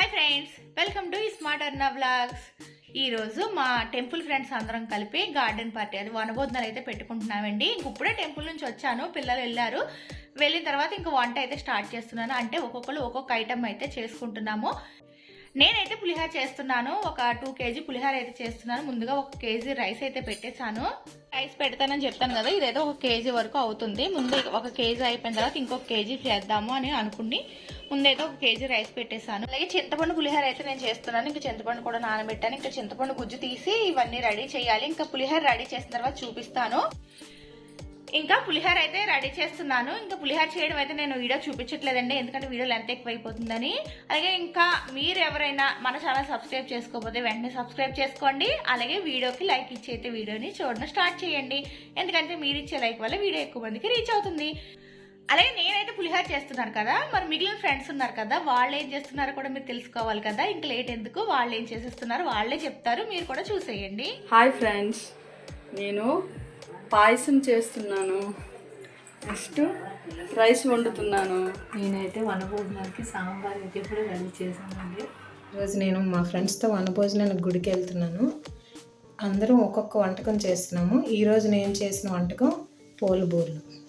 Hi friends welcome to smart Arna vlogs ఈరోజు మా temple friends అందరం కలిపి గార్డెన్ పార్టీ అది వనబోధనలు అయితే పెట్టుకుంటున్నామండి. ఇంక ఇప్పుడే టెంపుల్ నుంచి వచ్చాను పిల్లలు వెళ్ళారు. వెళ్ళిన తర్వాత ఇంక వంట అయితే స్టార్ట్ చేస్తున్నాను. అంటే ఒక్కొక్కరు ఒక్కొక్క ఐటమ్ అయితే చేసుకుంటున్నాము. నేనైతే పులిహార చేస్తున్నాను. ఒక టూ కేజీ పులిహార అయితే చేస్తున్నాను. ముందుగా ఒక కేజీ రైస్ అయితే పెట్టేశాను. రైస్ పెడతానని చెప్తాను కదా ఇదైతే ఒక కేజీ వరకు అవుతుంది. ముందు ఒక కేజీ అయిపోయిన తర్వాత ఇంకొక కేజీ చేద్దాము అని అనుకుని ముందైతే ఒక కేజీ రైస్ పెట్టేశాను. అలాగే చింతపండు పులిహోర అయితే నేను చేస్తున్నాను. ఇంకా చింతపండు కూడా నానబెట్టాను. ఇంకా చింతపండు గుజ్జు తీసి ఇవన్నీ రెడీ చేయాలి. ఇంకా పులిహోర రెడీ చేసిన తర్వాత చూపిస్తాను. ఇంకా పులిహోర అయితే రెడీ చేస్తున్నాను. ఇంకా పులిహోర చేయడం అయితే నేను వీడియో చూపించట్లేదండి. ఎందుకంటే వీడియో లెంత్ ఎక్కువైపోతుందని. అలాగే ఇంకా మీరు ఎవరైనా మన ఛానల్ సబ్స్క్రైబ్ చేసుకోకపోతే వెంటనే సబ్స్క్రైబ్ చేసుకోండి. అలాగే వీడియోకి లైక్ ఇచ్చి అయితే వీడియోని చూడడం స్టార్ట్ చేయండి. ఎందుకంటే మీరు ఇచ్చే లైక్ వల్ల వీడియో ఎక్కువ మందికి రీచ్ అవుతుంది. అలాగే నేనైతే పులిహోర చేస్తున్నాను కదా. మరి మిగిలిన ఫ్రెండ్స్ ఉన్నారు కదా వాళ్ళు ఏం చేస్తున్నారో కూడా మీరు తెలుసుకోవాలి కదా. ఇంక లేట్ ఎందుకు? వాళ్ళు ఏం చేసేస్తున్నారు? వాళ్ళే చెప్తారు. మీరు కూడా చూసేయండి. Hi friends. నేను పాయసం చేస్తున్నాను. నెక్స్ట్ రైస్ వండుతున్నాను. నేనైతే వనభోజనాలకి సాంబార్ అయితే ఇప్పుడు రెడీ చేశానండి. ఈరోజు నేను మా ఫ్రెండ్స్తో వనభోజనానికి గుడికి వెళ్తున్నాను. అందరం ఒక్కొక్క వంటకం చేస్తున్నాము. ఈరోజు నేను చేసిన వంటకం పోలు బూర్లు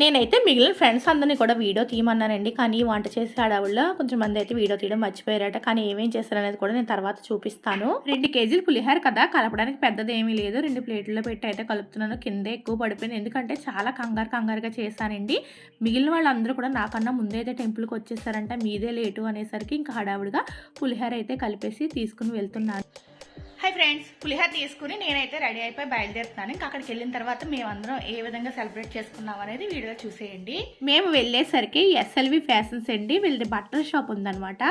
నేనైతే మిగిలిన ఫ్రెండ్స్ అందరినీ కూడా వీడియో తీయమన్నానండి. కానీ వంట చేసే హడావుల్లో కొంచెం మంది అయితే వీడియో తీయడం మర్చిపోయారట. కానీ ఏమేం చేశారనేది కూడా నేను తర్వాత చూపిస్తాను. రెండు కేజీలు పులిహార కదా కలపడానికి పెద్దది ఏమీ లేదు. రెండు ప్లేట్లలో పెట్టి అయితే కలుపుతున్నాను. కింద ఎక్కువ పడిపోయింది. ఎందుకంటే చాలా కంగారు కంగారుగా చేశానండి. మిగిలిన వాళ్ళందరూ కూడా నాకన్నా ముందే అయితే టెంపుల్కి వచ్చేసారంట. మీదే లేటు అనేసరికి ఇంకా హడావుడిగా పులిహార అయితే కలిపేసి తీసుకుని వెళ్తున్నాను. హాయ్ ఫ్రెండ్స్ పులిహోర తీసుకుని నేనైతే రెడీ అయిపోయి బయలుదేరుతున్నాను. ఇంకా అక్కడికి వెళ్ళిన తర్వాత మేమందరం ఏ విధంగా సెలబ్రేట్ చేసుకున్నాం అనేది వీడియో చూసేయండి. మేము వెళ్ళేసరికి ఎస్ఎల్వి ఫ్యాషన్స్ అండి. వీళ్ళది బట్టల షాప్ ఉందన్నమాట.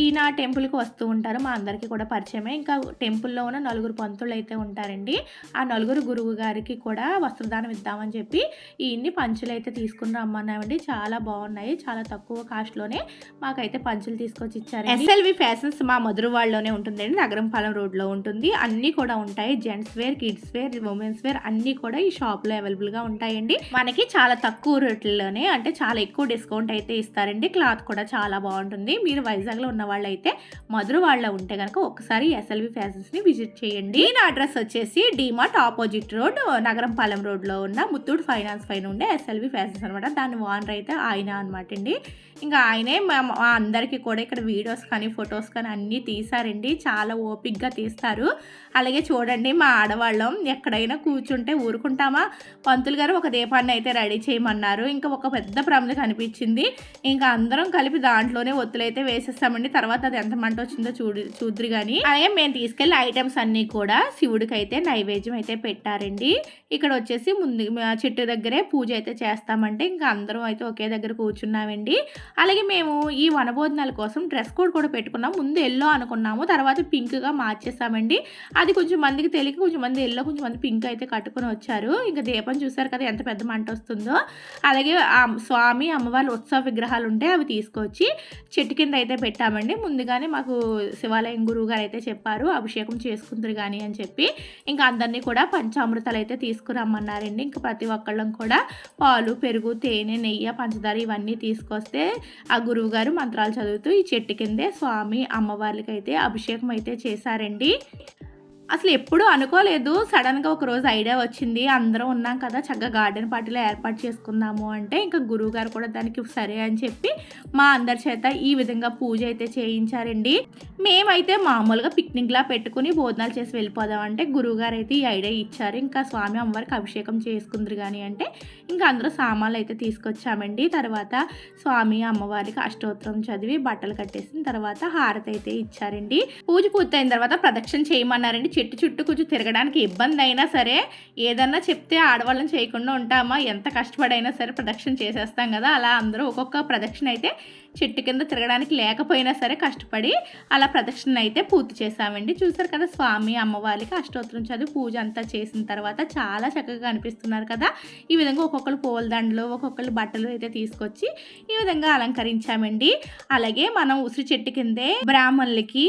ఈయన టెంపుల్కి వస్తూ ఉంటారు. మా అందరికీ కూడా పరిచయమే. ఇంకా టెంపుల్లో ఉన్న నలుగురు పంతులు అయితే ఉంటారండి. ఆ నలుగురు గురువు గారికి కూడా వస్త్రదానం ఇద్దామని చెప్పి ఈయన్ని పంచులు అయితే తీసుకుని రమ్మన్నామండి. చాలా బాగున్నాయి. చాలా తక్కువ కాస్ట్లోనే మాకైతే పంచులు తీసుకొచ్చి ఇచ్చారు ఎస్ఎల్వి ఫ్యాషన్స్ మా మధురవాడలోనే ఉంటుందండి. నగరంపాలెం రోడ్లో ఉంటుంది ఉంటుంది. అన్నీ కూడా ఉంటాయి. Gents wear kids wear women's wear అన్నీ కూడా ఈ షాప్లో అవైలబుల్గా ఉంటాయండి. మనకి చాలా తక్కువ రేట్లలోనే అంటే చాలా ఎక్కువ డిస్కౌంట్ అయితే ఇస్తారండి. క్లాత్ కూడా చాలా బాగుంటుంది. మీరు వైజాగ్లో ఉన్న వాళ్ళైతే వాళ్ళ ఉంటే కనుక ఒకసారి ఎస్ఎల్వి ఫ్యాషన్స్ని విజిట్ చేయండి. నా అడ్రస్ వచ్చేసి డిమార్ట్ ఆపోజిట్ రోడ్ నగరంపాలెం రోడ్లో ఉన్న ముత్తూట్ ఫైనాన్స్ పైన ఉండే ఎస్ఎల్వి ఫ్యాషన్స్ అనమాట దాని ఓనర్ అయితే ఆయన అనమాట అండి. ఇంకా ఆయనే మా అందరికీ కూడా ఇక్కడ వీడియోస్ కానీ ఫొటోస్ కానీ అన్నీ తీసారండి. చాలా ఓపిక్గా తీస్తారు. అలాగే చూడండి మా ఆడవాళ్ళం ఎక్కడైనా కూర్చుంటే ఊరుకుంటామా? పంతులు గారు ఒక దీపాన్ని అయితే రెడీ చేయమన్నారు. ఇంకా ఒక పెద్ద ప్రమిద కనిపించింది. ఇంకా అందరం కలిపి దాంట్లోనే ఒత్తులైతే వేసేస్తామండి. తర్వాత అది ఎంత మంట వచ్చిందో చూడు చూద్దరు కానీ అలాగే మేము తీసుకెళ్ళిన ఐటమ్స్ అన్నీ కూడా శివుడికి అయితే నైవేద్యం అయితే పెట్టారండి. ఇక్కడ వచ్చేసి ముందు చెట్టు దగ్గరే పూజ అయితే చేస్తామంటే ఇంకా అందరం అయితే ఒకే దగ్గర కూర్చున్నామండి. అలాగే మేము ఈ వనభోజనాల కోసం డ్రెస్ కోడ్ కూడా పెట్టుకున్నాం. ముందు ఎల్లో అనుకున్నాము. తర్వాత పింక్గా మార్చేసామండి. అది కొంచెం మందికి తెలియక కొంచెం మంది ఎల్లో కొంచెం మంది పింక్ అయితే కట్టుకొని వచ్చారు. ఇంకా దీపం చూసారు కదా ఎంత పెద్ద మంట వస్తుందో. అలాగే ఆ స్వామి అమ్మవారి ఉత్సవ విగ్రహాలు ఉంటే అవి తీసుకొచ్చి చెట్టు కింద అయితే పెట్టామండి. ముందుగానే మాకు శివాలయం గురువు గారు అయితే చెప్పారు అభిషేకం చేసుకుందరు కానీ అని చెప్పి. ఇంకా అందరినీ కూడా పంచామృతాలు అయితే తీసుకురమ్మన్నారండి. ఇంకా ప్రతి ఒక్కళ్ళం కూడా పాలు పెరుగు తేనె నెయ్యి పంచదార ఇవన్నీ తీసుకొస్తే ఆ గురువు గారు మంత్రాలు చదువుతూ ఈ చెట్టు కిందే స్వామి అమ్మవార్లకైతే అభిషేకం అయితే చేశారండి. అసలు ఎప్పుడూ అనుకోలేదు. సడన్గా ఒక రోజు ఐడియా వచ్చింది. అందరం ఉన్నాం కదా చక్కగా గార్డెన్ పార్టీలో ఏర్పాటు చేసుకుందాము అంటే ఇంకా గురువు గారు కూడా దానికి సరే అని చెప్పి మా అందరి చేత ఈ విధంగా పూజ అయితే చేయించారండి. మేమైతే మామూలుగా పిక్నిక్లా పెట్టుకుని భోజనాలు చేసి వెళ్ళిపోదాం అంటే గురువు గారు అయితే ఈ ఐడియా ఇచ్చారు. ఇంకా స్వామి అమ్మవారికి అభిషేకం చేసుకుందరు కానీ అంటే ఇంకా అందరూ సామాన్లు అయితే తీసుకొచ్చామండి. తర్వాత స్వామి అమ్మవారికి అష్టోత్తరం చదివి బట్టలు కట్టేసిన తర్వాత హారతి అయితే ఇచ్చారండి. పూజ పూర్తయిన తర్వాత ప్రదక్షిణ చేయమన్నారండి. చెట్టు చుట్టూ కొంచెం తిరగడానికి ఇబ్బంది అయినా సరే ఏదన్నా చెప్తే ఆడవాళ్ళని చేయకుండా ఉంటామా? ఎంత కష్టపడైనా సరే ప్రదక్షిణ చేసేస్తాం కదా? అలా అందరూ ఒక్కొక్క ప్రదక్షిణ అయితే చెట్టు కింద తిరగడానికి లేకపోయినా సరే కష్టపడి అలా ప్రదక్షిణ అయితే పూర్తి చేశామండి. చూసారు కదా స్వామి అమ్మవారికి అష్టోత్తరం చదివి పూజ అంతా చేసిన తర్వాత చాలా చక్కగా కనిపిస్తున్నారు కదా. ఈ విధంగా ఒక్కొక్కరు పూలదండలు ఒక్కొక్కరు బట్టలు అయితే తీసుకొచ్చి ఈ విధంగా అలంకరించామండి. అలాగే మనం ఉసిరి చెట్టు కిందే బ్రాహ్మణులకి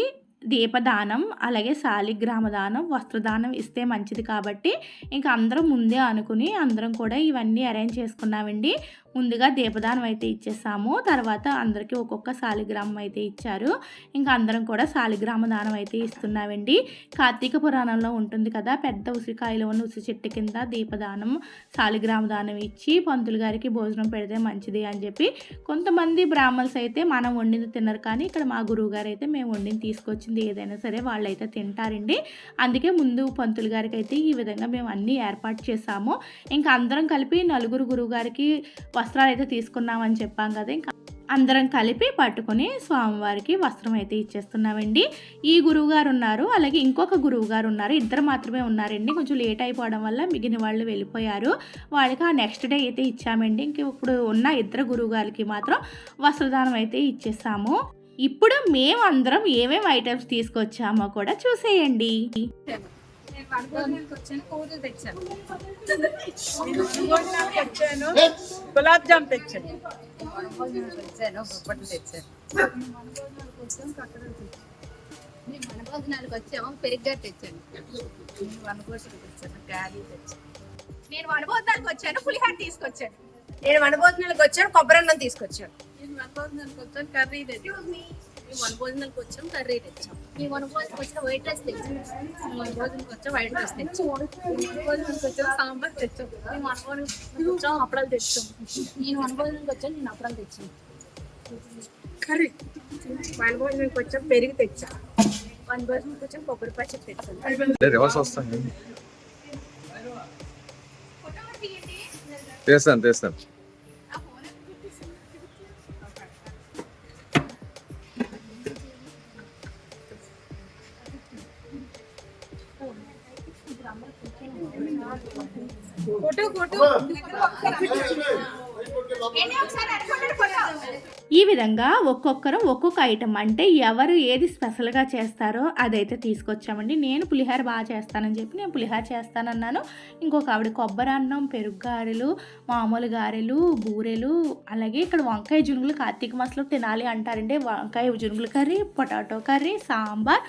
దీపదానం అలాగే శాలిగ్రామ దానం వస్త్రదానం ఇస్తే మంచిది కాబట్టి ఇంకా అందరం ముందే అనుకుని అందరం కూడా ఇవన్నీ అరేంజ్ చేసుకున్నామండి. ముందుగా దీపదానం అయితే ఇచ్చేసాము. తర్వాత అందరికీ ఒక్కొక్క శాలిగ్రామం అయితే ఇచ్చారు. ఇంకా అందరం కూడా శాలిగ్రామ దానం అయితే ఇస్తున్నామండి. కార్తీక పురాణంలో ఉంటుంది కదా పెద్ద ఉసిరికాయలు ఉన్న ఉసిరి చెట్టు కింద దీపదానం శాలిగ్రామ దానం ఇచ్చి పంతులు గారికి భోజనం పెడితే మంచిది అని చెప్పి కొంతమంది బ్రాహ్మణ్స్ అయితే మనం వండింది తినరు కానీ ఇక్కడ మా గురువు గారు అయితే మేము వండింది తీసుకొచ్చింది ఏదైనా సరే వాళ్ళైతే తింటారండి. అందుకే ముందు పంతులు గారికి అయితే ఈ విధంగా మేము అన్నీ ఏర్పాటు చేసాము. ఇంకా అందరం కలిపి నలుగురు గురువు గారికి వస్త్రాలు అయితే తీసుకున్నామని చెప్పాం కదా. ఇంకా అందరం కలిపి పట్టుకొని స్వామివారికి వస్త్రం అయితే ఇచ్చేస్తున్నామండి. ఈ గురువు గారు ఉన్నారు అలాగే ఇంకొక గురువు గారు ఉన్నారు. ఇద్దరు మాత్రమే ఉన్నారండి. కొంచెం లేట్ అయిపోవడం వల్ల మిగిలిన వాళ్ళు వెళ్ళిపోయారు. వాళ్ళకి ఆ నెక్స్ట్ డే అయితే ఇచ్చామండి. ఇంక ఇప్పుడు ఉన్న ఇద్దరు గురువు గారికి మాత్రం వస్త్రదానం అయితే ఇచ్చేసాము. ఇప్పుడు మేము అందరం ఏమేమి ఐటమ్స్ తీసుకొచ్చామో కూడా చూసేయండి. నేను వనభోజనానికి వచ్చాను కూరలు తెచ్చాను తెచ్చాను. గులాబ్ జామ్ తెచ్చాను. వనభోజనానికి వచ్చాను తెచ్చాను వనభోజనాలకు వచ్చాము పెరిగ్గా తెచ్చాను నేను వనభోజనానికి వచ్చాను గాలి తెచ్చాను నేను వనభోజనానికి వచ్చాను పులిహార తీసుకొచ్చాను. నేను వనభోజనాలకు వచ్చాను కొబ్బరి అన్నం తీసుకొచ్చాను. నేను వనభోజనానికి వచ్చాను కర్రీ తెచ్చాను. మేము వనభోజనానికి వచ్చాం కర్రీ తెచ్చాం మేము వనభోజనానికి వచ్చిన వైట్ రైస్ తెచ్చాం. మేము వనభోజనానికి వచ్చాం వైట్ రైస్ తెచ్చాం. మేము వనభోజనానికి వచ్చాం సాంబార్ తెచ్చాం. మేము వనభోజనానికి వచ్చాం అప్పడాలు తెచ్చాం. నేను వనభోజనానికి వచ్చాను నేను అప్పడాలు తెచ్చాను కర్రీ. వనభోజనానికి వచ్చాం పెరుగు తెచ్చా. వనభోజనానికి వచ్చాం కొబ్బరి పచ్చడి తెచ్చాను రివర్స్ వస్తాను. తీస్తాను తీస్తాను. ఈ విధంగా ఒక్కొక్కరు ఒక్కొక్క ఐటమ్ అంటే ఎవరు ఏది స్పెషల్గా చేస్తారో అదైతే తీసుకొచ్చామండి. నేను పులిహార బాగా చేస్తానని చెప్పి నేను పులిహార చేస్తానన్నాను. ఇంకొక ఆవిడ కొబ్బరి అన్నం పెరుగు గారెలు మామూలు గారెలు బూరెలు అలాగే ఇక్కడ వంకాయ జునుగులు కార్తీక మాసంలో తినాలి అంటారండి. వంకాయ జునుగుల curry potato curry sambar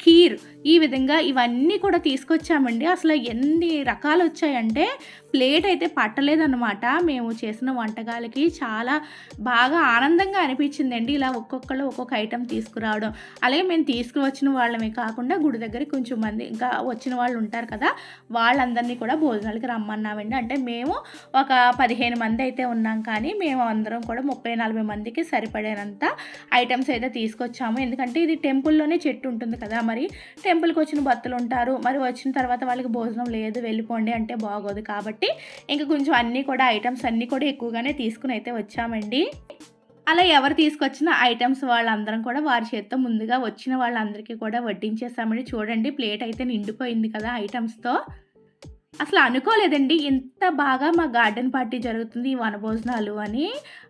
kheer ఈ విధంగా ఇవన్నీ కూడా తీసుకొచ్చామండి. అసలు ఎన్ని రకాలు వచ్చాయంటే ప్లేట్ అయితే పట్టలేదన్నమాట. మేము చేసిన వంటకాలకి చాలా బాగా ఆనందంగా అనిపించిందండి. ఇలా ఒక్కొక్కళ్ళు ఒక్కొక్క ఐటెం తీసుకురావడం. అలాగే మేము తీసుకువచ్చిన వాళ్ళమే కాకుండా గుడి దగ్గర కొంచెం మంది ఇంకా వచ్చిన వాళ్ళు ఉంటారు కదా వాళ్ళందరినీ కూడా భోజనాలకి రమ్మన్నామండి. అంటే మేము ఒక పదిహేను మంది అయితే ఉన్నాం కానీ మేము అందరం కూడా ముప్పై నలభై మందికి సరిపడేనంత ఐటమ్స్ అయితే తీసుకొచ్చాము. ఎందుకంటే ఇది టెంపుల్లోనే చెట్టు ఉంటుంది కదా మరి టెంపుల్కి వచ్చిన భక్తులు ఉంటారు. మరి వచ్చిన తర్వాత వాళ్ళకి భోజనం లేదు వెళ్ళిపోండి అంటే బాగోదు. కాబట్టి ఇంకా కొంచెం అన్నీ కూడా ఐటమ్స్ అన్నీ కూడా ఎక్కువగానే తీసుకుని అయితే వచ్చామండి. అలా ఎవరు తీసుకొచ్చిన ఐటమ్స్ వాళ్ళందరం కూడా వారి చేత్తో ముందుగా వచ్చిన వాళ్ళందరికీ కూడా వడ్డించేసామండి. చూడండి ప్లేట్ అయితే నిండిపోయింది కదా ఐటమ్స్తో అసలు అనుకోలేదండి ఇంత బాగా మా గార్డెన్ పార్టీ జరుగుతుంది ఈ వనభోజనాలు అని.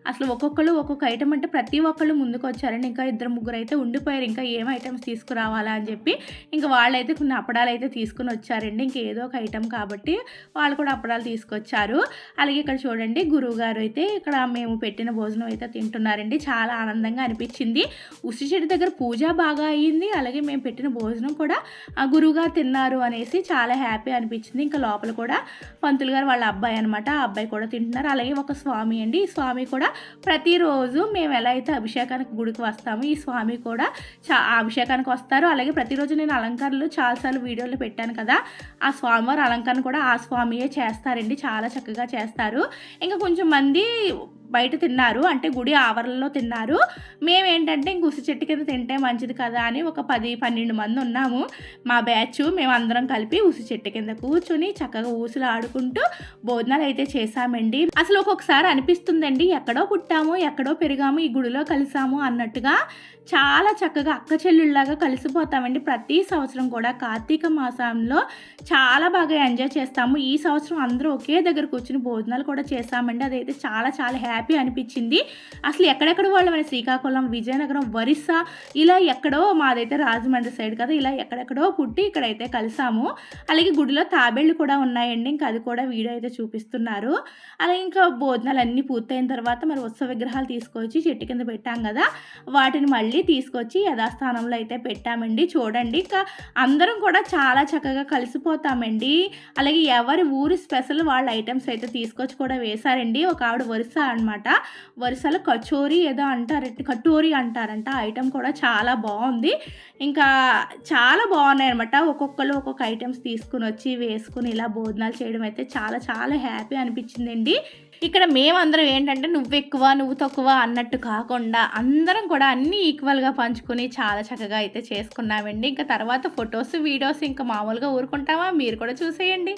అసలు ఒక్కొక్కరు ఒక్కొక్క ఐటమ్ అంటే ప్రతి ఒక్కళ్ళు ముందుకు వచ్చారండి ఇంకా ఇద్దరు ముగ్గురు అయితే ఉండిపోయారు ఇంకా ఏం ఐటమ్స్ తీసుకురావాలా అని చెప్పి. ఇంకా వాళ్ళైతే కొన్ని అప్పడాలు అయితే తీసుకుని వచ్చారండి ఇంకా ఏదో ఒక ఐటమ్ కాబట్టి వాళ్ళు కూడా అప్పడాలు తీసుకొచ్చారు. అలాగే ఇక్కడ చూడండి గురువు గారు అయితే ఇక్కడ మేము పెట్టిన భోజనం అయితే తింటున్నారండి. చాలా ఆనందంగా అనిపించింది. ఉసి చెట్టు దగ్గర పూజ బాగా అయ్యింది అలాగే మేము పెట్టిన భోజనం కూడా ఆ గురువుగారు తిన్నారు అనేసి చాలా హ్యాపీ అనిపించింది. ఇంకా లోపల కూడా పంతులు గారు వాళ్ళ అబ్బాయి అనమాట ఆ అబ్బాయి కూడా తింటున్నారు. అలాగే ఒక స్వామి అండి. ఈ స్వామి కూడా ప్రతిరోజు మేము ఎలా అయితే అభిషేకానికి గుడికి వస్తామో ఈ స్వామి కూడా చా అభిషేకానికి వస్తారు. అలాగే ప్రతిరోజు నేను అలంకరణలు చాలాసార్లు వీడియోలు పెట్టాను కదా. ఆ స్వామివారి అలంకారం కూడా ఆ స్వామియే చేస్తారండి. చాలా చక్కగా చేస్తారు. ఇంకా కొంచెం మంది బయట తిన్నారు అంటే గుడి ఆవరణలో తిన్నారు. మేమేంటంటే ఇంక ఉసి చెట్టు కింద తింటే మంచిది కదా అని ఒక పది పన్నెండు మంది ఉన్నాము. మా బ్యాచ్ మేమందరం కలిపి ఉసి చెట్టు కింద కూర్చుని చక్కగా ఊసులు ఆడుకుంటూ భోజనాలు అయితే చేశామండి. అసలు ఒక్కొక్కసారి అనిపిస్తుందండి ఎక్కడో పుట్టాము ఎక్కడో పెరిగాము ఈ గుడిలో కలిసాము అన్నట్టుగా చాలా చక్కగా అక్క చెల్లెళ్ళలాగా కలిసిపోతామండి. ప్రతి సంవత్సరం కూడా కార్తీక మాసంలో చాలా బాగా ఎంజాయ్ చేస్తాము. ఈ సంవత్సరం అందరూ ఒకే దగ్గర కూర్చుని భోజనాలు కూడా చేస్తామండి అదైతే చాలా చాలా హ్యాపీ హ్యాపీ అనిపించింది. అసలు ఎక్కడెక్కడ వాళ్ళు మన శ్రీకాకుళం విజయనగరం ఒరిస్సా ఇలా ఎక్కడో మాదైతే రాజమండ్రి సైడ్ కదా ఇలా ఎక్కడెక్కడో పుట్టి ఇక్కడైతే కలిసాము. అలాగే గుడిలో తాబేళ్ళు కూడా ఉన్నాయండి. ఇంకా అది కూడా వీడియో అయితే చూపిస్తున్నారు. అలాగే ఇంకా భోజనాలు అన్నీ పూర్తయిన తర్వాత మరి ఉత్సవ విగ్రహాలు తీసుకొచ్చి చెట్టు కింద పెట్టాం కదా వాటిని మళ్ళీ తీసుకొచ్చి యథాస్థానంలో అయితే పెట్టామండి. చూడండి ఇంకా అందరం కూడా చాలా చక్కగా కలిసిపోతామండి. అలాగే ఎవరి ఊరి స్పెషల్ వాళ్ళ ఐటమ్స్ అయితే తీసుకొచ్చి కూడా వేశారండి. ఒక ఆవిడ వరుస అనమాట అనమాట. వరుసలో కచోరీ ఏదో అంటారంట కటోరీ అంటారంట. ఐటెం కూడా చాలా బాగుంది. ఇంకా చాలా బాగున్నాయి అనమాట. ఒక్కొక్కరు ఒక్కొక్క ఐటమ్స్ తీసుకుని వచ్చి వేసుకుని ఇలా భోజనాలు చేయడం అయితే చాలా చాలా హ్యాపీ అనిపించిందండి. ఇక్కడ మేమందరం ఏంటంటే నువ్వు ఎక్కువ నువ్వు తక్కువ అన్నట్టు కాకుండా అందరం కూడా అన్నీ ఈక్వల్గా పంచుకొని చాలా చక్కగా అయితే చేసుకున్నామండి. ఇంకా తర్వాత ఫొటోస్ వీడియోస్ ఇంకా మామూలుగా ఊరుకుంటామా? మీరు కూడా చూసేయండి.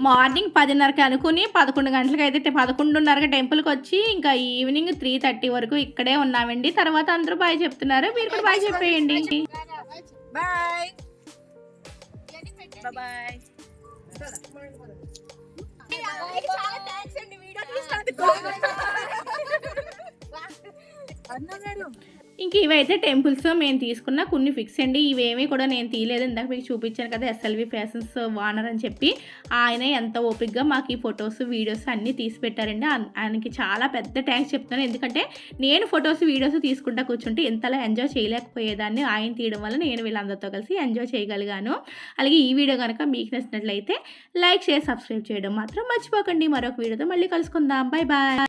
మార్నింగ్ పదిన్నరకి అనుకుని పదకొండు గంటలకు అయితే పదకొండున్నరకి టెంపుల్కి వచ్చి ఇంకా ఈవినింగ్ త్రీ థర్టీ వరకు ఇక్కడే ఉన్నామండి. తర్వాత అందరూ బాయ్ చెప్తున్నారు. మీరు కూడా బాయ్ చెప్పేయండి. బాయ్. బాయ్. ఇంక ఇవైతే టెంపుల్స్ మేము తీసుకున్న కొన్ని ఫిక్స్ అండి. ఇవేమీ కూడా నేను తీయలేదు. ఇందాక మీకు చూపించాను కదా ఎస్ఎల్వి ఫ్యాషన్స్ వానర్ అని చెప్పి. ఆయన ఎంత ఓపిక్గా మాకు ఈ ఫొటోస్ వీడియోస్ అన్నీ తీసి పెట్టారండి. ఆయనకి చాలా పెద్ద థ్యాంక్స్ చెప్తున్నాను. ఎందుకంటే నేను ఫొటోస్ వీడియోస్ తీసుకుంటా కూర్చుంటే ఇంతలా ఎంజాయ్ చేయలేకపోయేదాన్ని. ఆయన తీయడం వల్ల నేను వీళ్ళందరితో కలిసి ఎంజాయ్ చేయగలిగాను. అలాగే ఈ వీడియో కనుక మీకు నచ్చినట్లయితే లైక్ షేర్ సబ్స్క్రైబ్ చేయడం మాత్రం మర్చిపోకండి. మరొక వీడియోతో మళ్ళీ కలుసుకుందాం. Bye bye